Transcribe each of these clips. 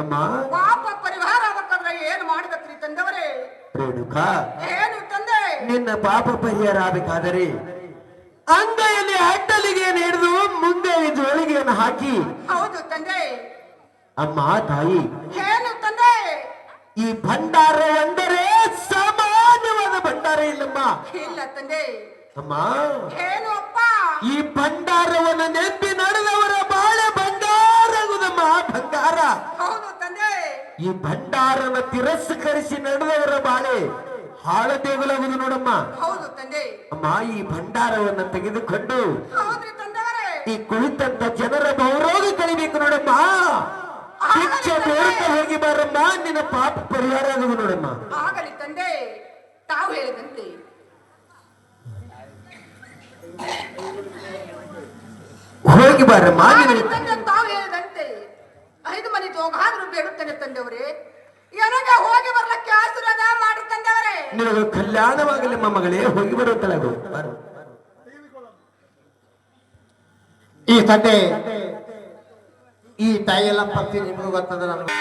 ಅಮ್ಮ. ಪಾಪ ಪರಿಹಾರ ಆಗಬೇಕಂದ್ರೆ ಏನ್ ಮಾಡ್ಬೇಕ್ರಿ ತಂದವರೇ ರೇಣುಕಾ. ಏನು ತಂದೆ? ನಿನ್ನ ಪಾಪ ಪರಿಹಾರ ಆಗಬೇಕಾದರೆ ಅಂಗೈಯಲ್ಲಿ ಅಟ್ಟಲಿಗೆ ಹಿಡಿದು ಮುಂದೆ ಜೋಳಿಗೆಯನ್ನು ಹಾಕಿ. ಹೌದು ತಂದೆ. ಅಮ್ಮ ತಾಯಿ. ಏನು ತಂದೆ? ಈ ಭಂಡಾರ ಎಂದರೆ ಸಾಮಾನ್ಯವಾದ ಭಂಡಾರ ಇಲ್ಲಮ್ಮ. ಇಲ್ಲ ತಂದೆ. ಅಮ್ಮ. ಏನು ಅಪ್ಪ? ಈ ಭಂಡಾರವನ್ನು ನೆಪ್ಪಿ ನಡೆದವರ ಈ ಭಂಡಾರನ ತಿರಸ್ಕರಿಸಿ ನಡೆದವರ ಬಾಳೆ ಹಾಳದೇಗುಲಾಗುದು ನೋಡಮ್ಮ. ಹೌದು ತಂದೆ. ಅಮ್ಮ ಈ ಭಂಡಾರವನ್ನ ತೆಗೆದುಕೊಂಡು ಈ ಕುಳಿತಂತ ಜನರ ಬೌರೋಗ ಕಳಿಬೇಕು ನೋಡಮ್ಮ. ಭಿಕ್ಷೆ ಹೋಗಿ ಬಾರಮ್ಮ. ನಿನ್ನ ಪಾಪ ಪರಿಹಾರ ಆಗುವುದು ನೋಡಮ್ಮ. ಆಗಲಿ ತಂದೆ. ತಾವು ಹೇಳಿದಂತೆ. ಹೋಗಿ ಬಾರಮ್ಮ. ತಾವು ಹೇಳಿದಂತೆ. ಐದು ಮನೆ ಹೋಗಾದ್ರೂ ಬೇಡುತ್ತೇನೆ ತಂದೆಯವರೇ. ನನಗೆ ಹೋಗಿ ಬರ್ಲಕ್ಕೆ ಆಶೀರ್ವಾದ ಮಾಡಿ ತಂದೆಯವರೇ. ನಿನಗೆ ಕಲ್ಯಾಣವಾಗಲಿಮ್ಮ ಮಗಳೇ, ಹೋಗಿ ಬರುತ್ತಲಾಗು ಬರು. ಈ ತಂದೆ ಈ ತಾಯಿಯೆಲ್ಲ ಪತ್ತಿ ನಿಮಗೂ ಗೊತ್ತದ ನನಗೆ.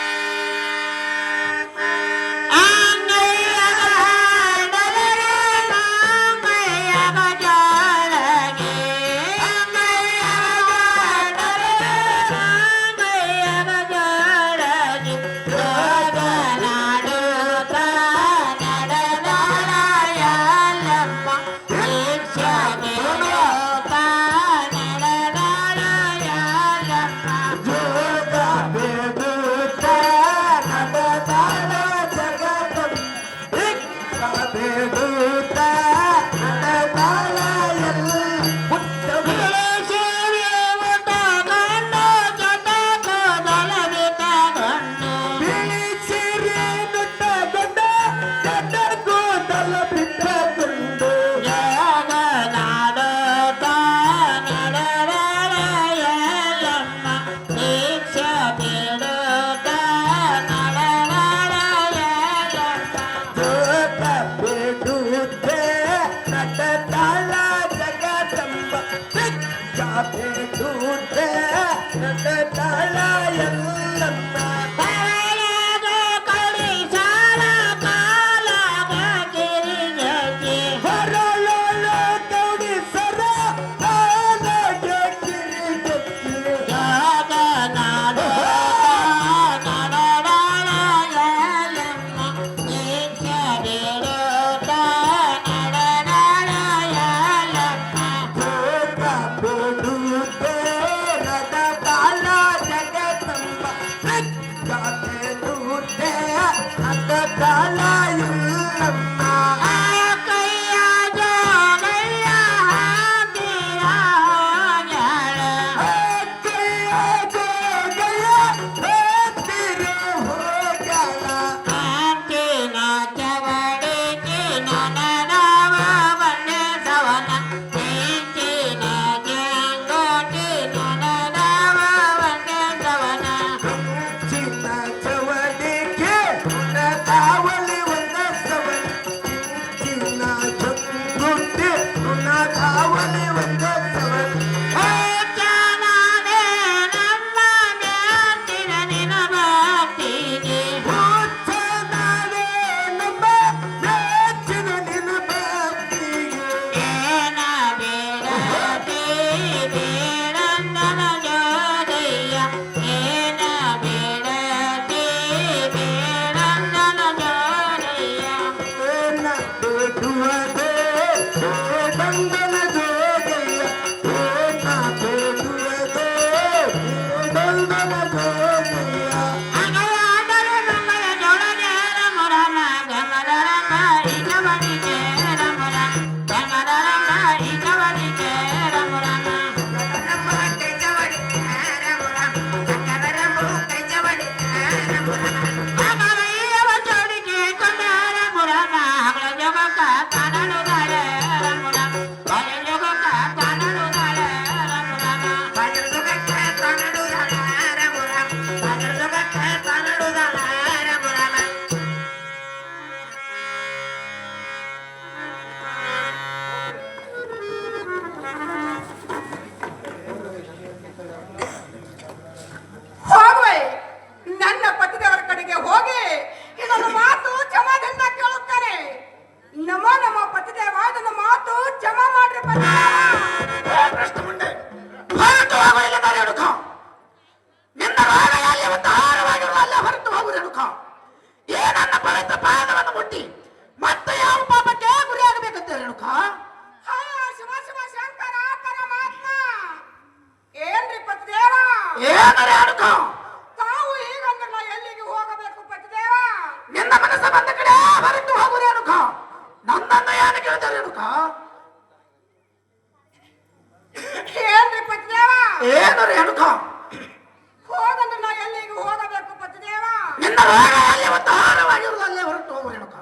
ನಿನ್ನ ರೋಗ ಎಲ್ಲಿ ಉದ್ಧಾರವಾಗಿರುವುದು ಅಲ್ಲೇ ಹೊರಟು ಹೋಗು ಹೇಳಪ್ಪ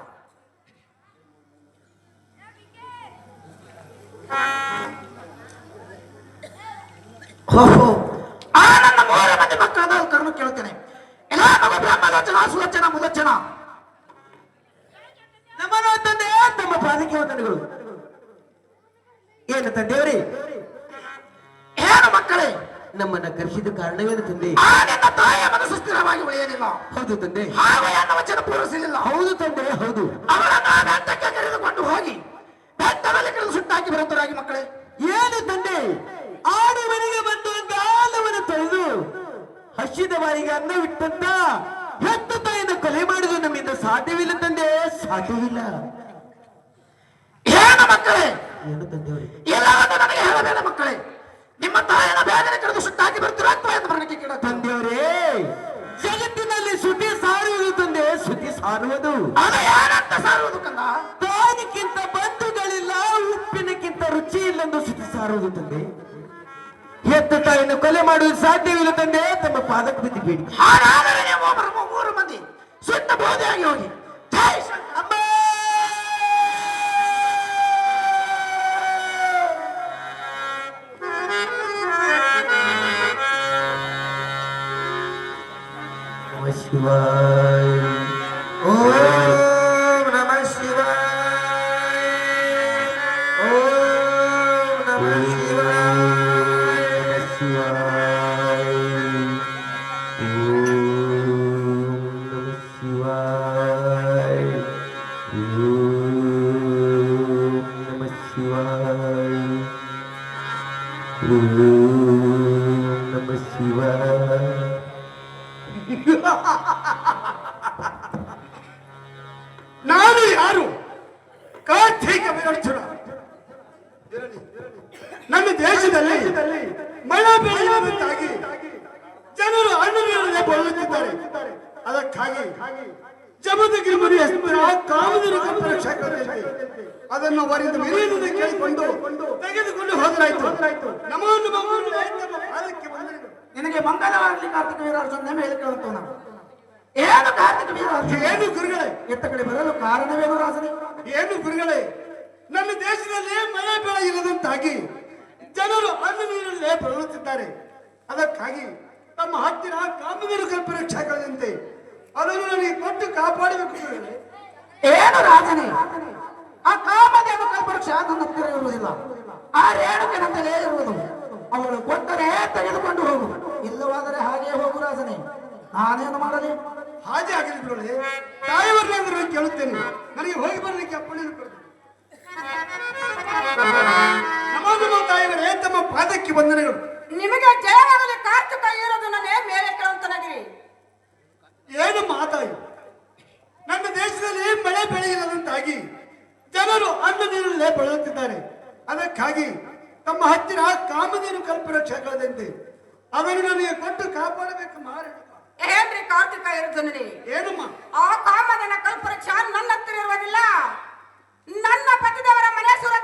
ಓಹೋ ಆ ನನ್ನ ಮೂರ ಮಂದಿ ಮಕ್ಕಳದ ಕರ್ಮ ಕೇಳುತ್ತೇನೆ ಎಲ್ಲ ಮಗು ಬ್ರಹ್ಮಲೋಚನ ಸುಲೋಚನ ಮುಲೋಚನ ನಮ್ಮನ್ನು ತಂದೆ ತಮ್ಮ ಪಾದಕ್ಕೆ ವಂದನೆಗಳು ಏನು ತಂದೆಯವರೇ ಏನು ಮಕ್ಕಳೇ, ನಮ್ಮನ್ನ ಕರೆಸಿದ ಕಾರಣವೇನು ತಂದೆ? ಆ ನಿನ್ನ ತಾಯಿಯ ಉಳಿಯಲಿಲ್ಲ ಹೌದು ತಂದೆ. ಹಾಗೂ ಎನ್ನ ವಚನ ಪೂರೈಸಲಿಲ್ಲ. ಹೌದು ತಂದೆ ಹೌದು. ಅವರನ್ನು ಬೆಟ್ಟಕ್ಕೆ ಕರೆದುಕೊಂಡು ಹೋಗಿ ಬೆಟ್ಟದಲ್ಲಿ ಕಳೆದು ಸುಟ್ಟಾಕಿ ಬರುತ್ತರಾಗಿ ಮಕ್ಕಳೇ. ಏನು ತಂದೆ? ಆಡು ಮನೆಗೆ ಬಂದು ಗಾಲವನ್ನು ತೊಳೆದು ಹಸಿದ ಬಾರಿಗೆ ಅನ್ನವಿಟ್ಟಂತ ಹೆತ್ತ ತಾಯಿಯನ್ನು ಕೊಲೆ ಮಾಡುವುದು ನಮ್ಮಿಂದ ಸಾಧ್ಯವಿಲ್ಲ ತಂದೆ ಸಾಧ್ಯವಿಲ್ಲ. ಏನು ಮಕ್ಕಳೇ? ಏನು ತಂದೆ ಎಲ್ಲವನ್ನು ನನಗೆ ಹೇಳಬೇಡ ಮಕ್ಕಳೇ. ನಿಮ್ಮ ತಾಯಿನ ಬೇಗನೆ ಕರೆದು ಸುಟ್ಟಾಕಿ ಬರ್ತೀರಾ ಅಥವಾ ಎಂದು ಮರಣಕ್ಕೆ ಕೇಳ ತಂದೆಯವರೇ ಜಗತ್ತಿನಲ್ಲಿ ಸುದ್ದಿ ಸಾರುವುದು ತಂದೆ ಸುದ್ದಿ ಸಾರುವುದು. ಅದು ಯಾರಂತ ಸಾರುವುದು ಕಂದ? ತಾಯಿಗಿಂತ ಬಂಧುಗಳಿಲ್ಲ ಉಪ್ಪಿನಕ್ಕಿಂತ ರುಚಿ ಇಲ್ಲೆಂದು ಸುದ್ದಿ ಸಾರುವುದು ತಂದೆ. ಹೆತ್ತ ತಾಯಿಯನ್ನು ಕೊಲೆ ಮಾಡುವುದು ಸಾಧ್ಯವಿಲ್ಲ ತಂದೆ ತಮ್ಮ ಪಾದಕ್ಕೆ ಬಿದ್ದು ಬೇಡಿ. ಹಾಗಾದರೆ ನೀವು ಮೂರು ಮಂದಿ ಸುತ್ತ ಬೋಧೆಯಾಗಿ ಹೋಗಿ. ಜೈ ಅಮ್ಮ! ನಮ ಶಿವಾಯ ಮಳೆ ಬೆಳೆಯುವುದಕ್ಕಾಗಿ ಜನರು ಅಣ್ಣ ಬಳಲುತ್ತಿದ್ದಾರೆ ಅದಕ್ಕಾಗಿ ಜಮದಗಿರಿ ಮುನಿ ಹೆಸರ ಕಾಮದಿನ ರಕ್ಷಕರಲ್ಲಿ ಅದನ್ನು ಅವರಿಂದ ವಿನಯದಿಂದ ಕೇಳಿಕೊಂಡು ತೆಗೆದುಕೊಂಡು ಹೋದರಾಯ್ತು ನಮ್ಮನ್ನು ನಿನಗೆ ಮಂಗಲವಾಗಲಿ ಕಾರ್ತಿಕ ವೀರಾರ್ಜುನ ಮೇಲೆ ಕೇಳುತ್ತೋಣ ನಾವು ಏನು ಕಾರ್ತಿಕ ವೀರಾರ್ಜುನ? ಏನು ಗುರುಗಳೇ? ಎತ್ತ ಕಡೆ ಬರಲು ಕಾರಣವೇನು ರಾಜನೇ ಏನು ಗುರುಗಳೇ? ನನ್ನ ದೇಶದಲ್ಲಿ ಮಳೆ ಬೆಳೆ ಇಲ್ಲದಂತಾಗಿ ಜನರು ಹಣ್ಣು ನೀರಲ್ಲೇ ಬಳಲುತ್ತಿದ್ದಾರೆ ಅದಕ್ಕಾಗಿ ತಮ್ಮ ಹತ್ತಿರ ಕಾಮಗಾರಿ ಕಲ್ಪರಕ್ಷಕರಂತೆ ಅದನ್ನು ನನಗೆ ಕೊಟ್ಟು ಕಾಪಾಡಬೇಕು ಏನು ರಾಜನೇ? ಆ ಕಾಮದೇವ ಕಲ್ಪವೃಕ್ಷ ನನ್ನ ಹತ್ತಿರ ಇರುವುದಿಲ್ಲ ಆ ರೇಣುಕನಂತಲೇ ಇರುವುದು ಅವಳು ಕೊಟ್ಟರೆ ತೆಗೆದುಕೊಂಡು ಹೋಗು. ಇಲ್ಲವಾದರೆ ಹಾಗೆ ಹೋಗು ರಾಜನೇ. ನಾನೇನು ಮಾಡಲಿ? ಹಾಗೆ ಆಗಲಿ ಗುರುಗಳೇ ತಾಯಿಯವರನ್ನಾದರೂ ನಾನು ಕೇಳುತ್ತೇನೆ. ನನಗೆ ಹೋಗಿ ಬರಲಿಕ್ಕೆ ಅಪ್ಪಣೆಯನ್ನು ಕೊಡಿ ನಮ್ಮ ನಮ್ಮ ತಾಯಿಯವರೇ ತಮ್ಮ ಪಾದಕ್ಕೆ ವಂದನೆಗಳು? ನಿಮಗೆ ಜಯವಾಗಲಿ ಕಾರ್ತಿಕ ಇರೋದು ನನ್ನೇ ಮೇಲೆ ಕೇಳುವಂತನಾಗಿರಿ. ಏನು ಮಾತಾಯಿ ನನ್ನ ದೇಶದಲ್ಲಿ ಮಳೆ ಬೆಳೆಯಿಲ್ಲದಂತಾಗಿ ಜನರು ಅನ್ನ ನೀರಲ್ಲೇ ಬಳಲುತ್ತಿದ್ದಾರೆ ಅದಕ್ಕಾಗಿ ತಮ್ಮ ಹತ್ತಿರ ಕಾಮಧೇನು ಕಲ್ಪರಕ್ಷಕದಂತೆ ಅದನ್ನು ನನಗೆ ಕೊಟ್ಟು ಕಾಪಾಡಬೇಕು ಮಾರ ಏನ್ರಿ ಕಾರ್ತಿಕ ಇರುತ್ತನೇ ಏನಮ್ಮ? ಆ ಕಾಮದನ ಕಲ್ಪವೃಕ್ಷ ನನ್ನ ಹತ್ತಿರ ಇರುವುದಿಲ್ಲ. ನನ್ನ ಪತಿದವರ ಮನೆ ಸುರತ್ತಲ್ಲಿ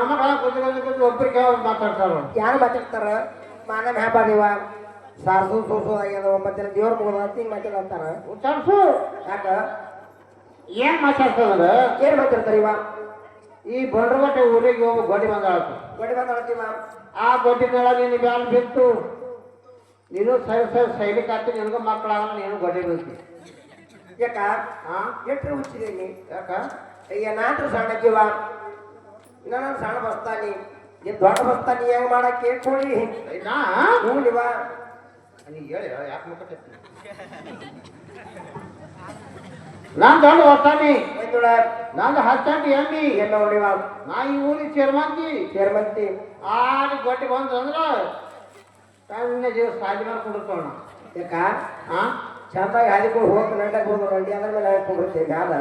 ಕೂತ್ಕೊಂಡು ಕೂತು ಒಬ್ಬರಿಗೆ ಮಾತಾಡ್ತಾರ ಯಾರು ಮಾತಾಡ್ತಾರ? ಮಾನ ಹ್ಯಾಪಾದಿವ ಸಾರ್ಸು ಸೋಸು ಆಗ್ಯದ ಮತ್ತೆ ದೇವ್ರ ಮುಗಿದ ಹಿಂಗ್ ಮಾತಾಡ್ತಾರ ಉಚ್ಚಾರಿಸು ಯಾಕ? ಏನ್ ಮಾತಾಡ್ತಾರ ಏನ್ ಮಾತಾಡ್ತಾರ ಇವ? ಈ ಬಂಡ್ರಗಟ್ಟೆ ಊರಿಗೆ ಹೋಗಿ ಗೋಡಿ ಬಂದಾಳತ್ತು ಬಡಿ ಬಂದ್ ಆ ಗೊಡ್ಡಿ ಮೇಳ ನೀನು ಬ್ಯಾಲ್ ಬಿತ್ತು. ನೀನು ಸರಿ ಸರಿ ಸೈಲಿ ಕಾತಿ ನಿನಗೂ ಮಕ್ಕಳಾಗ ನೀನು ಗೊಡ್ಡಿ ಬೀಳ್ತಿ. ಯಾಕ? ಹಾ ಎಟ್ರು ಹುಚ್ಚಿದೀನಿ ಯಾಕ? ಈಗ ನಾಟ್ರು ಸಣ್ಣ ಜೀವ ಇನ್ನ ನಾನು ಸಣ್ಣ ಬಸ್ತಾನಿ. ನೀನ್ ದೊಡ್ಡ ಬಸ್ತಾನಿ ಹೆಂಗ್ ಮಾಡಕ್ಕೆ ಕೊಡಿ. ನಾ? ಬಾ. ನೀ ಹೇಳಿ ಯಾಕೆ ನಾನ್ ದೊಡ್ಡ ಹೊತ್ತಾನಿ ಒಂದುಳ ನಂದು ಹತ್ತಂಟಿ ಎಮ್ಮಿ ಎಲ್ಲ ನೋಡಿವ ನಾ ಈ ಊರಿಗೆ ಚೇರ್ಮಂತಿ. ಚೇರ್ಮಂತಿ. ಆಡಿ ಗೊಟ್ಟಿ ಬಂದ್ರಂದ್ರ ತನ್ನ ಜೀವ ಸಾಜಿ ಮಾಡಿ ಕುಡಿತೋಣ ಯಾಕ? ಹಾ ಚಂದಾಗಿ ಹಾದಿಕೊಂಡು ಹೋಗಿ ಗಂಟೆ ಕೊಡೋದು ರಂಡಿ ಅದ್ರ ಮೇಲೆ ಹಾಕೊಂಡಿರ್ತೇವೆ ಮ್ಯಾಲ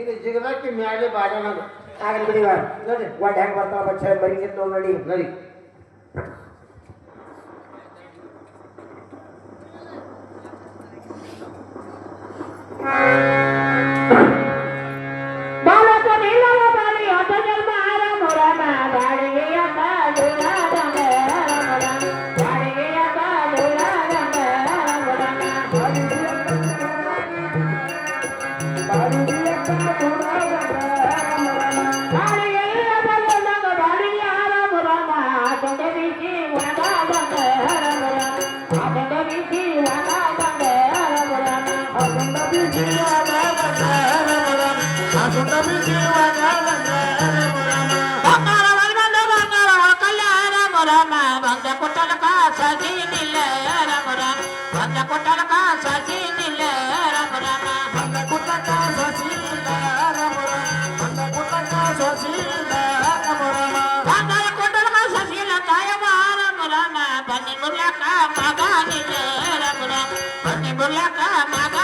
ಇದು ಜಿಗದಕ್ಕೆ ಮ್ಯಾಲೆ ಬಾಜನದು ಆಗಲಿ ಬಿಡಿವ ನೋಡಿ ಒಡ್ ಹೆಂಗ್ ಬರ್ತಾವ ಬಚ್ಚ ಮರಿಗಿತ್ತು ನೋಡಿ ನಡಿ ಬಾಲಕ कासाची दिल राम राम. भक्त कोटाल कासाची दिल राम राम. भक्त कोटाल कासाची दिल राम राम. भक्त कोटाल कासाची दिल राम राम. भक्त कोटाल कासाची दिल काय राम राम. बनी मुला का मागा दिल राम राम. बनी मुला का मागा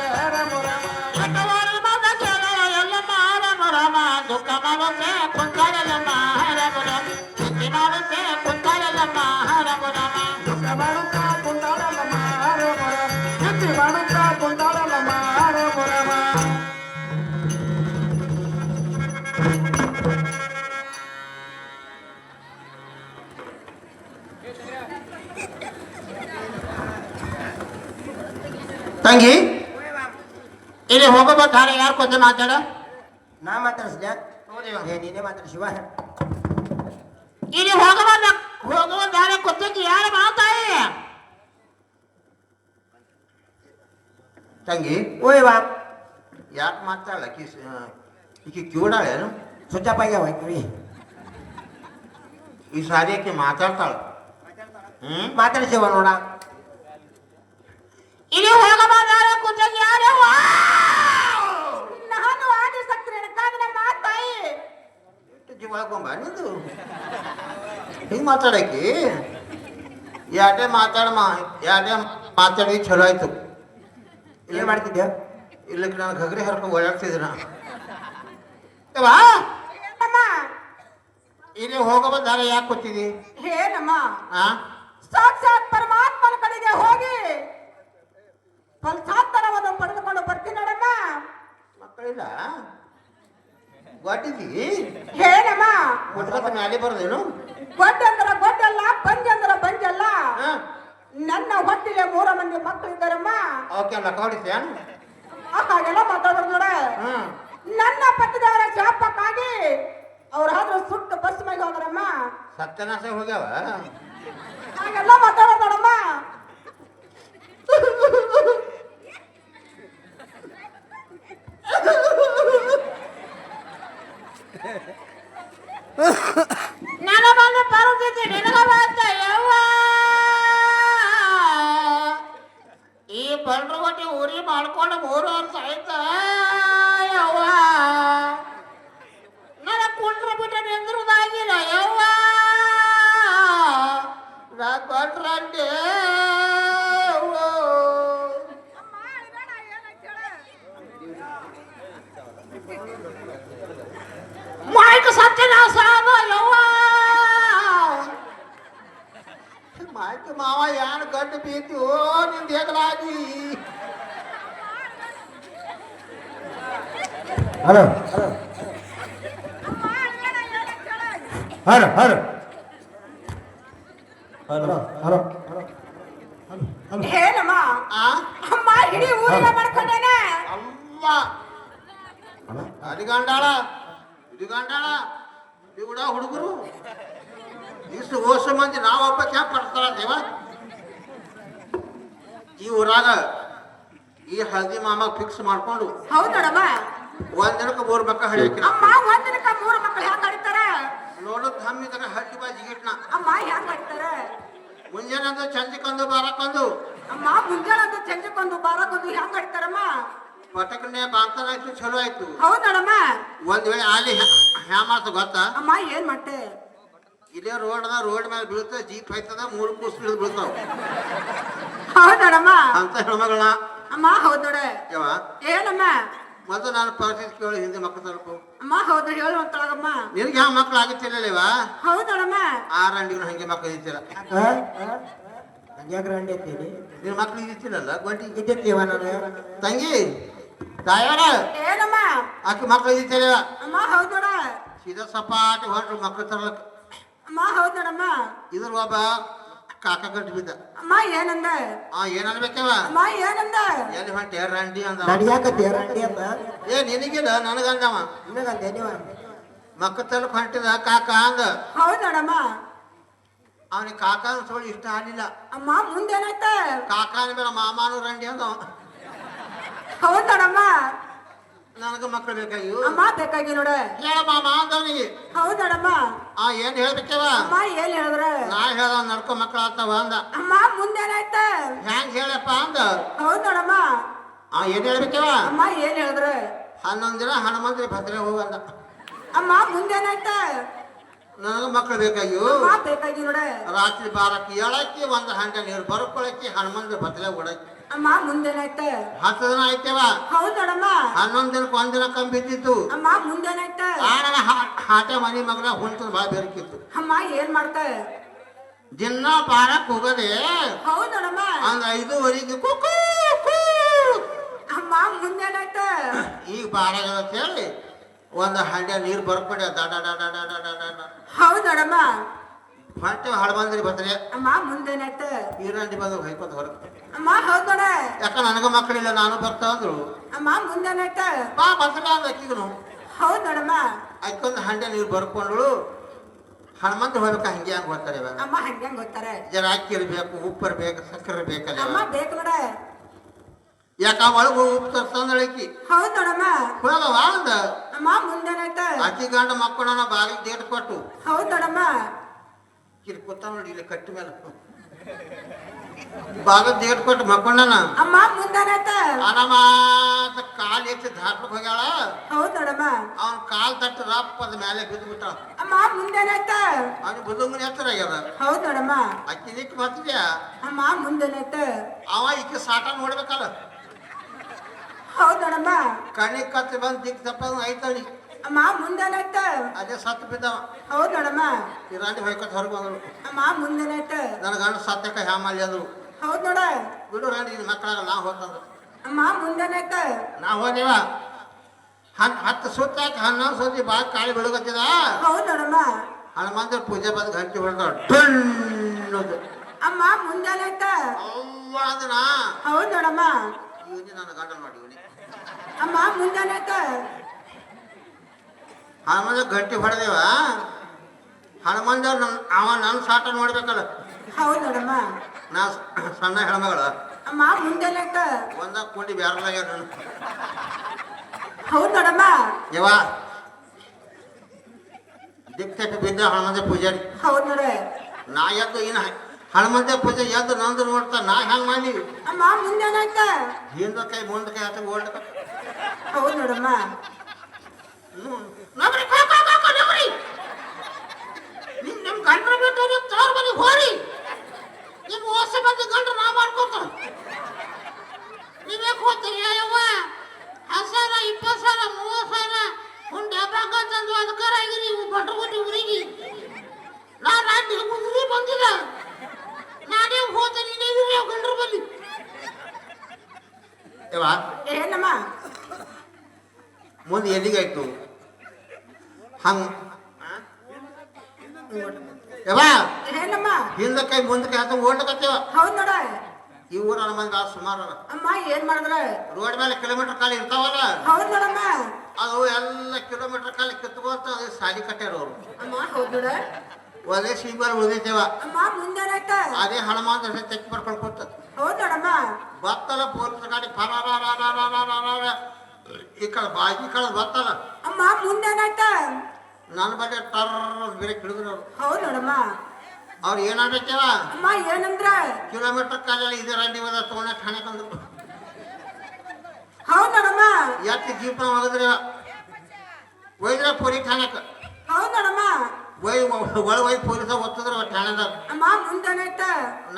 ತಂಗಿ ಇಲ್ಲಿ ಹೋಗಬೇಕಾದ್ರೆ ಯಾರು ಕೊಂದು ಮಾತಾಡ ನಾ ಮಾತಾಡ್ಸ್ಲ ಏ ನೀನೇ ಮಾತಾಡ್ಸಿವ ಇಲ್ಲಿ ಹೋಗಬಲ್ಲ ಹೋಗುವ ದಾರಿ ಕೊತ್ತಕ್ಕೆ ಯಾರು ಮಾತಾಯಿ ತಂಗಿ ಓಯ್ ವಾ ಯಾಕೆ ಮಾತಾಡಲ್ಲ ಕಿ ಈಕಿ ಕಿವಿಡಾಳೇನು ಸುಚ್ಚಪ್ಪ ಆಗ್ಯಾವ ಕಿವಿ ಈ ಸಾರಿ ಆಕಿ ಮಾತಾಡ್ತಾಳ ಹ್ಮ್ ಮಾತಾಡ್ಸಿವ ನೋಡ ಇಲ್ಲಿ ಹೋಗಬಲ್ಲ ಕೊತ್ತಕ್ಕೆ ಯಾರು ನಾನು ಆದಿಸಕ್ತಿ ಕಾದಿನ ಮಾತಾಯಿ ಜೀವ ಒಳಗೊಂಬ ನಿಂದು ಹಿಂಗೆ ಮಾತಾಡಕಿ? ಯಾಟೆ ಮಾತಾಡಮ್ಮ ಎರಡೇ ಯಾಟೆ ಮಾತಾಡಿ ಚಲೋ ಆಯ್ತು. ಇಲ್ಲೇ ಮಾಡ್ತಿದ್ದೆ ಇಲ್ಲಕ್ಕೆ ನಾನು ಗಗರಿ ಹರ್ಕೊಂಡು ಓಡಾಡ್ತಿದ್ದೆ ಏನಮ್ಮ? ಇಲ್ಲಿ ಹೋಗಬೇಕಾದ್ರೆ ಯಾಕೆ ಕೂತಿದಿ? ಏನಮ್ಮ ಸಾಕ್ಷಾತ್ ಪರಮಾತ್ಮನ ಕಡೆಗೆ ಹೋಗಿ. ಫಲಸಾಂತರವನ್ನು ಪಡೆದುಕೊಂಡು ಬರ್ತೀನಿ ನೋಡಮ್ಮ. ಮಕ್ಕಳಿಲ್ಲ? ಗೊಟ್ಟಿದ್ದಿ ಏನಮ್ಮ ಮುಟ್ಕೊತ ಮ್ಯಾಲೆ ಬರೋದೇನು? ಗೊಡ್ಡ ಅಂದ್ರ ಗೊಡ್ಡಲ್ಲ ಪಂಜಂದ್ರ ಪಂಜಲ್ಲ ನನ್ನ ಹೊಟ್ಟಿಲೆ ಮೂರ ಮಂದಿ ಮಕ್ಕಳಿದ್ದಾರಮ್ಮ ಓಕೆ ಲಕ್ಕ ಹಾಗೆಲ್ಲ ಮಾತಾಡೋದು ನೋಡ. ನನ್ನ ಪಟ್ಟದವರ ಶಾಪಕ್ಕಾಗಿ ಅವ್ರಾದ್ರೂ ಸುಟ್ಟು ಬಸ್ ಮೇಲೆ ಹೋದ್ರಮ್ಮ ಸತ್ಯನಾಶ ಹೋಗ್ಯಾವ? ಹಾಗೆಲ್ಲ ಮಾತಾಡೋದು ನೋಡಮ್ಮ. ನನ್ನ ಪರಿಸ್ಥಿತಿ ನಿನಗ ಬಂತ ಯವ್ವ ಈ ಬಂಡ್ರಗೊಟ್ಟಿ ಊರಿ ಮಾಡ್ಕೊಂಡು ಮೂರು ವರ್ಷ ಆಯ್ತ ಯವ್ವ ನನ್ನ ಕುಂಡ್ರ ಬಿಟ್ಟ ನಿಂದ್ರದಾಗಿಲ್ಲ ಯವ್ವ ನಾ ಗಂಡು ಬೀತಿ ಓ ನಿಂದ ಹೇಗಲಾಗಿ. ಹಲೋ. ಹರ ಹಲೋ. Hello hello. ಏನಮ್ಮ ಆ? ಅಮ್ಮ ಇಡೀ ಊರಿನ ಮಾಡ್ಕೊಂಡೇನೆ. ಅಮ್ಮ ಅಡಿಗಂಡಾಳ ಇಡಿಗಂಡಾಳ ಇವುಡ ಹುಡುಗರು. ಇಷ್ಟು ವರ್ಷ ಮಂದಿ ನಾವೊಬ್ಬ ಕ್ಯಾಂಪ್ ಪಡ್ತಾರ ದೇವ ಈ ಊರಾಗ ಈ ಹಳದಿ ಮಾಮ ಫಿಕ್ಸ್ ಮಾಡ್ಕೊಂಡು ಹೌದ್ ನೋಡಮ್ಮ. ಒಂದ್ ದಿನಕ್ಕೆ ಮೂರು ಮಕ್ಕ ಹಡಿಯಕ್ಕಿನ ಅಮ್ಮ ಒಂದಿನಕ್ಕ ಮೂರು ಮಕ್ಕಳು ಹೆಂಗ್ ನೋಡು ನೋಡೋದ್ ಹಮ್ಮಿದಾಗ ಹಳ್ಳಿ ಬಾ ಜಿಗಿಟ್ನ. ಅಮ್ಮ ಹೆಂಗ್ ಆಡ್ತಾರ ಮುಂಜಾನೆ ಅಂದ್ರೆ ಚಂದಿಕೊಂದು ಬಾರಕೊಂದು. ಅಮ್ಮ ಮುಂಜಾನೆ ಅಂತ ಚಂಜಕ್ಕೊಂದು ಬಾರಕ್ಕೊಂದು ಹೆಂಗ್ ಆಡ್ತಾರಮ್ಮ ಪಟಕನೆ ಬಾಂತನ ಆಯ್ತು ಚಲೋ ಆಯ್ತು. ಹೌದ್ ನೋಡಮ್ಮ. ಒಂದ್ ವೇಳೆ ಆಲಿ ಹ್ಯಾ ಮಾತು ಗೊತ್ತಾ? ಅಮ್ಮ ಏನ್ ಮಾಡ್ತೆ? ಇಲ್ಲೇ ರೋಡದ ರೋಡ್ ಮೇಲೆ ಬೀಳ್ತದೆ ಜೀಪ್ ಆಯ್ತದ ಮೂರು ಕೂಸ್ ಬೀಳ್ತಾವ. ಹೌದ್ ನೋಡಮ್ಮ. ಅಂತ ಹೆಣ್ಮಗಳನ್ನ. ಅಮ್ಮ ಹೌದ್ ನೋಡ. ಯಾವ ಏನಮ್ಮ? ಮೊದಲು ನಾನು ಪರಿಸ್ಥಿತಿ ಕೇಳಿ ಹಿಂದೆ ಮಕ್ಕಳು ತಲುಪು. ಅಮ್ಮ ಹೌದ್ ಹೇಳುವಂತಳಗಮ್ಮ ನಿನಗೆ ಯಾವ ಮಕ್ಳು ಆಗಿತ್ತಿಲ್ಲವ ಹೌದ್ ನೋಡಮ್ಮ. ಆರು ಅಂಡಿಗಳು ಹಂಗೆ ಮಕ್ಳು ಇದ್ದಿಲ್ಲ ಹಂಗ್ಯಾಕ್ರ ಹಂಡಿ ಅಂತೀರಿ ನಿನ್ನ ಮಕ್ಳು ಇದ್ದಿಲ್ಲಲ್ಲ ಗಂಟಿ ಇದ್ದಿರ್ತೀವ ನಾನು? ತಂಗಿ ತಾಯವರ ಏನಮ್ಮ? ಆಕೆ ಮಕ್ಳು ಇದ್ದಿಲ್ಲ ಅಮ್ಮ ಹೌದ್ ನೋಡ. ಸೀದಾ ಸಪಾಟಿ ಹೊರಟು ಮಕ್ಳು ತರಲಕ್ಕ. ಅಮ್ಮ ಹೌದ್ ನೋಡಮ್ಮ. ಇದ್ರ ಒಬ್ಬ ಕಾಕ ಗಂಟು ಬಿದ್ದ ಅಮ್ಮ ಏನಂದ? ಆ ಏನ್ ಅನ್ಬೇಕವ ಅಮ್ಮ ಏನಂದ? ಎಲ್ಲಿ ಹೊಂಟೆ ರಂಡಿ ಅಂದ ನಡಿಯಾಕತ್ತೀರ ಹಂಡಿ ಅಂತ ಏ ನಿನಗಿಲ್ಲ ನನಗಂದವ? ನಿನಗಂತೆ ನೀವ ಮಕ್ಕ ತಲುಪ್ ಹೊಂಟಿದ ಕಾಕ ಅಂದ. ಹೌದ್ ನೋಡಮ್ಮ. ಅವನಿಗೆ ಕಾಕನ ಸೋಳಿ ಇಷ್ಟ ಆಗಲಿಲ್ಲ. ಅಮ್ಮ ಮುಂದೇನಾಯ್ತ ಕಾಕ ಅಂದ್ಮೇಲೆ ಮಾಮಾನು ರಂಡಿ ಅಂದ ಹೌದ್ ನೋಡಮ್ಮ. ನನಗ ಮಕ್ಕಳು ಬೇಕಾಗಿವು ಅಮ್ಮ ಬೇಕಾಗಿ ನೋಡ. ಹೇಳಮ್ಮ ಅಂತ ಅಂದವನಿಗೆ ಹೌದಣ್ಣಮ್ಮ ಆ ಏನ್ ಹೇಳ್ಬೇಕವ? ಅಮ್ಮ ಏನ್ ಹೇಳಿದ್ರ? ನಾ ಹೇಳ ನಡ್ಕೊ ಮಕ್ಕಳು ಆಗ್ತಾವ ಅಂದ. ಅಮ್ಮ ಮುಂದೇನಾಯ್ತ ಹೆಂಗ್ ಹೇಳಪ್ಪ ಅಂದ? ಹೌದಣ್ಣಮ್ಮ ಆ ಏನ್ ಹೇಳ್ಬೇಕವ? ಅಮ್ಮ ಏನ್ ಹೇಳಿದ್ರ? ಹನ್ನೊಂದ್ ದಿನ ಹನುಮಂತ್ರಿ ಭದ್ರೆ ಹೋಗಂದ ಅಮ್ಮ ಮುಂದೇನಾಯ್ತ ನನಗ ಮಕ್ಕಳು ಬೇಕಾಗಿವು ಬೇಕಾಗಿ ನೋಡ. ರಾತ್ರಿ ಬಾರಕ್ಕೆ ಏಳಕ್ಕೆ ಒಂದು ಹಂಡೆ ನೀರು ಬರ್ಕೊಳಕ್ಕೆ ಹನುಮಂತ್ರಿ ಭದ್ರೆ ಓಡಕ್ಕೆ ಅಮ್ಮ ಮುಂದೇನಾಯ್ತ? ಹತ್ತು ದಿನ ಆಯ್ತೇವ? ಹೌದ್ ನೋಡಮ್ಮ. ಹನ್ನೊಂದ್ ದಿನಕ್ಕೆ ಒಂದ್ ದಿನ ಕಮ್ಮಿ ಬಿದ್ದಿತ್ತು ಅಮ್ಮ ಮುಂದೇನಾಯ್ತ? ಆಡ ನನ್ನ ಹಾಟೆ ಮನಿ ಮಗನ ಹೊಂಟದ ಭಾಳ ಬೆರಕಿತ್ತು. ಅಮ್ಮ ಏನ್ ಮಾಡ್ತ? ದಿನ ಬಾರಕ್ ಹೋಗದೆ ಹೌದ್ ನೋಡಮ್ಮ. ಅಂದ್ ಐದೂವರೆಗೆ ಕುಕು ಕು. ಅಮ್ಮ ಮುಂದೇನಾಯ್ತ? ಈಗ ಅಂತ ಹೇಳಿ ಒಂದು ಹಂಡೆ ನೀರು ಬರ್ಕೊಂಡೆ ದಡ ಡಡ ಡಡ ಹೌದ್ ನೋಡಮ್ಮ. ಹೊಂಟೆ ಹಳಬಂದ್ರಿ ಬರ್ತಾರೆ. ಅಮ್ಮ ಮುಂದೇನಾಯ್ತ ಈರಂಡಿ ಬಂದು ಹೈಕೋತ ಹೊರಗೆ ಅಮ್ಮ ಹೌದ್ ನೋಡ. ಯಾಕ ನನಗ ಮಕ್ಕಳಿಲ್ಲ ನಾನು ಬರ್ತಾ ಅಂದ್ರು. ಅಮ್ಮ ಮುಂದೇನಾಯ್ತ ಬಾ ಬಸಗ ಅಂದ ಅಕ್ಕಿಗನು ಹೌದ್ ನೋಡಮ್ಮ ಅಕ್ಕೊಂದು ಹಂಡೆ ನೀರು ಬರ್ಕೊಂಡ್ಳು. ಹನುಮಂತ ಹೋಗ್ಬೇಕ ಹಂಗೆ ಹಂಗೆ ಹೋಗ್ತಾರೆ ಇವಾಗ. ಅಮ್ಮ ಹಂಗ್ಯಾಂಗ್ ಹೋಗ್ತಾರೆ. ಜರ ಅಕ್ಕಿ ಇರ್ಬೇಕು ಉಪ್ಪು ಇರ್ಬೇಕು ಸಕ್ಕರೆ ಬೇಕಲ್ಲ ಅಮ್ಮ ಬೇಕು ನೋಡ. ಯಾಕ ಒಳಗ ಹೋಗಿ ಉಪ್ಪು ತರ್ಸಂದಳಕಿ ಹೌದ್ ನೋಡಮ್ಮ ಹೋಗವ ಅಂದ. ಅಮ್ಮ ಮುಂದೇನಾಯ್ತ ಅಕ್ಕಿ ಗಂಡ ಮಕ್ಕಳನ್ನ ಬಾಗಿಲು ಡೇಟ್ ಕೊಟ್ಟು. ಹೌದ್ ನೋಡಮ್ಮ ಇಲ್ಲಿ ಕೂತ ನೋಡಿ ಇಲ್ಲಿ ಕಟ್ಟಿ ಮೇಲೆ ಬಾಗಿಲು ದೇಡ್ ಕೊಟ್ಟು ಮಕ್ಕಳನ್ನ ಅಮ್ಮ ಮುಂದೇನಾಯ್ತ ಅನಮ್ಮ ಕಾಲ್ ಎತ್ತಿ ಧಾರ್ಮಕ್ ಹೋಗ್ಯಾಳ. ಹೌದ್ ನೋಡಮ್ಮ. ಅವ್ನ ಕಾಲ್ ತಟ್ಟು ರಪ್ಪ ಅದ ಮೇಲೆ ಬಿದ್ದು ಬಿಟ್ಟ ಅಮ್ಮ ಮುಂದೆನಾಯ್ತ ಅವ್ನ ಬುದ್ಧಂಗನ ಎತ್ತರ ಆಗ್ಯದ. ಹೌದ್ ನೋಡಮ್ಮ. ಅಕ್ಕಿ ನಿಟ್ಟು ಬರ್ತಿದ್ಯಾ ಅಮ್ಮ ಮುಂದೆನಾಯ್ತ ಅವ ಈಕೆ ಸಾಟ ನೋಡ್ಬೇಕಲ್ಲ. ಹೌದ್ ನೋಡಮ್ಮ. ಕಣ್ಣಿಗೆ ಕತ್ತಿ ಬಂದು ದಿಕ್ಕ ತಪ್ಪ ಐತವನಿ ಅಮ್ಮ ಮುಂದೇನಾಯ್ತ ಅದೇ ಸತ್ತು ಬಿದ್ದವ ಹೌದ್ ನೋಡಮ್ಮ. ಇರಾಂಡಿ ಹೊಯ್ಕೊತ ಹೊರಗೆ ಬಂದ್ರು ಅಮ್ಮ ಮುಂದೇನಾಯ್ತ ನನ್ನ ಗಂಡ ಸತ್ಯಕ್ಕ ಹ್ಯಾಮಲ್ಲಿ ಅಂದ್ರು ಹೌದ್ ನೋಡ. ಬಿಡು ರಾಣಿ ನಿನ್ನ ಮಕ್ಕಳಾಗ ನಾ ಹೋತಂದ್ರು ಅಮ್ಮ ಮುಂದೇನಾಯ್ತ ನಾ ಹೋದೇವ ಹನ್ ಹತ್ತು ಸುತ್ತ ಹಾಕಿ ಹನ್ನೊಂದು ಸುದ್ದಿ ಬಾ ಕಾಳಿ ಬಿಡುಗತ್ತಿದ ಹೌದ್ ನೋಡಮ್ಮ. ಹನುಮಂತರ ಪೂಜೆ ಬಂದು ಗಂಟೆ ಹೊಡೆದ ಟಣ್ಣದು ಅಮ್ಮ ಮುಂದೇನಾಯ್ತ ಅವ್ವ ಅದನ? ಹೌದ್ ನೋಡಮ್ಮ. ಇವನಿ ನನ್ನ ಗಂಡ ನೋಡಿ ಇವನಿ ಅಮ್ಮ ಮುಂದೇನಾಯ್ತ ಹನುಮಂತ ಗಂಟೆ ಹೊಡೆದೇವ? ಹನುಮಂತ ನನ್ನ ಅವ ನನ್ನ ಸಾಟ ನೋಡ್ಬೇಕಲ್ಲ. ಹೌದಮ್ಮ ನೋಡಮ್ಮ. ನಾ ಸಣ್ಣ ಹೆಣ್ಮಗಳ. ಅಮ್ಮ ಮುಂದೇನಾಯ್ತ ಒಂದ ಕೂಡಿ ಬ್ಯಾರಲಾಗ್ಯ ನನ್ನ. ಹೌದ್ ನೋಡಮ್ಮ. ಯವ ದಿಕ್ತಕ್ಕೆ ಬಿದ್ದ ಹನುಮಂತ ಪೂಜಾರಿ. ಹೌದ್ ನೋಡ. ನಾ ಎದ್ದು ಏನು ಹನುಮಂತ ಪೂಜೆ ಎದ್ದು ನಂದು ನೋಡ್ತಾ ನಾ ಹೆಂಗ್ ಮಾಡಿ ಅಮ್ಮ ಮುಂದೆ ಏನಾಯ್ತ ಹಿಂದ ಕೈ ಮುಂದ ಕೈ ಆತ ಓಲ್ಡ್ ಹೌದ್ ನೋಡಮ್ಮ. ಕೋ ನಮ್ರಿ ನಿಮ್ ನಿಮ್ ಗಂಡ್ರ ಬಿಟ್ಟು ತೋರ್ ಬನ್ನಿ ಹೋರಿ. ನಿಮ್ ಓಸ ಬಂದು ಗಂಡ್ರ ಹೋಗ್ತೀರಿ ಅಯ್ಯವ್ವ ಹತ್ತು ಸಾವಿರ ಇಪ್ಪತ್ತು ಸಾವಿರ ಮೂವತ್ತು ಸಾವಿರ ಒಂದು ಡಬ್ಬಾಕ ತಂದು ಅದಕ್ಕಾರ ಆಗಿರಿ ಇವು ಬಟ್ರು ಬಿಟ್ಟು ಊರಿಗೆ ನಾ ರಾಜ್ಯ ಉದ್ರಿ ಬಂದಿಲ್ಲ ನಾನೇ ಹೋಗ್ತೀನಿ ನೀವೇ ಗಂಡ್ರ ಬಲ್ಲಿ ಯವ್ವ ಏನಮ್ಮ ಮುಂದೆ ಎಲ್ಲಿಗಾಯ್ತು ಹಂಗ ಯವ್ವ ಏನಮ್ಮ ಹಿಂದ ಕೈ ಮುಂದ ಕೈ ಆತ ಓಡ್ಲಕತ್ತೇವ ಹೌದ್ ನೋಡ. ಈ ಊರ ಮಂದಿ ಆ ಸುಮಾರು. ಅಮ್ಮ ಏನ್ ಮಾಡಿದ್ರ? ರೋಡ್ ಮೇಲೆ ಕಿಲೋಮೀಟರ್ ಕಾಲ ಇರ್ತಾವಲ್ಲ? ಹೌದ್ ನೋಡಮ್ಮ ಅದು ಎಲ್ಲ ಕಿಲೋಮೀಟರ್ ಕಾಲ ಕಿತ್ಕೋತ ಅದು ಸಾಲಿ ಕಟ್ಟ್ಯಾರ ಅವರು. ಅಮ್ಮ ಹೌದ್ ನೋಡ. ಒಲೆ ಸೀಬಾರ್ ಉಳಿದೈತೇವ. ಅಮ್ಮ ಮುಂದೆ ಅದೇ ಅದೇ ಹನುಮಾನ್ ತೆಕ್ಕಿ ಬರ್ಕೊಂಡು ಹೌದ್ ನೋಡಮ್ಮ ಬತ್ತಲ್ಲ ಪೊಲೀಸ್ ಗಾಡಿ. ಈ ಕಡೆ ಬಾಜಿ ಕಡೆ ಬತ್ತಲ್ಲ. ಅಮ್ಮ ಮುಂದೆ ಏನಾಯ್ತ ನನ್ನ ಬಗ್ಗೆ ಟರ್ ಬೇರೆ ಹಿಡಿದ್ರು ಅವ್ರು. ಹೌದ್ ನೋಡಮ್ಮ ಅವ್ರು ಏನಾಗತ್ತೇವ ಅಮ್ಮ ಏನಂದ್ರ? ಕಿಲೋಮೀಟರ್ ಕಾಲಲ್ಲಿ ಇದೇ ರಂಡಿ ಹೋದ ತೊಗೊಂಡ ಠಾಣೆ ತಂದ್ರು ಹೌದ್ ನೋಡಮ್ಮ. ಎತ್ತು ಜೀಪನ ಹೋಗಿದ್ರೆ ಒಯ್ದ್ರೆ ಪೊಲೀಸ್ ಠಾಣೆಗೆ ಹೌದ್ ನೋಡಮ್ಮ. ಒಯ್ ಒಳ ಒಯ್ ಪೊಲೀಸ ಒತ್ತಿದ್ರು ಠಾಣೆದಾಗ? ಅಮ್ಮ ಮುಂದೆ ಏನಾಯ್ತ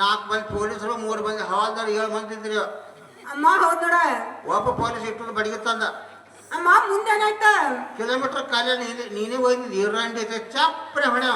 ನಾಲ್ಕು ಮಂದಿ ಪೊಲೀಸರು ಮೂರು ಮಂದಿ ಹವಾಲ್ದಾರ್ ಏಳು ಮಂದಿ ಇದ್ರಿ. ಅಮ್ಮ ಹೌದ್ ನೋಡ. ಒಬ್ಬ ಪೊಲೀಸ್ ಇಟ್ಟು ಬಡಿಗೆ ತಂದ. ಅಮ್ಮ ಮುಂದೆ ಏನಾಯ್ತ ಕಿಲೋಮೀಟರ್ ಕಾಲ ನೀನೇ ನೀನೇ ಒಯ್ದಿದ್ದು ಇರಂಡಿ ಚಪ್ಪನೆ ಹೊಡೆ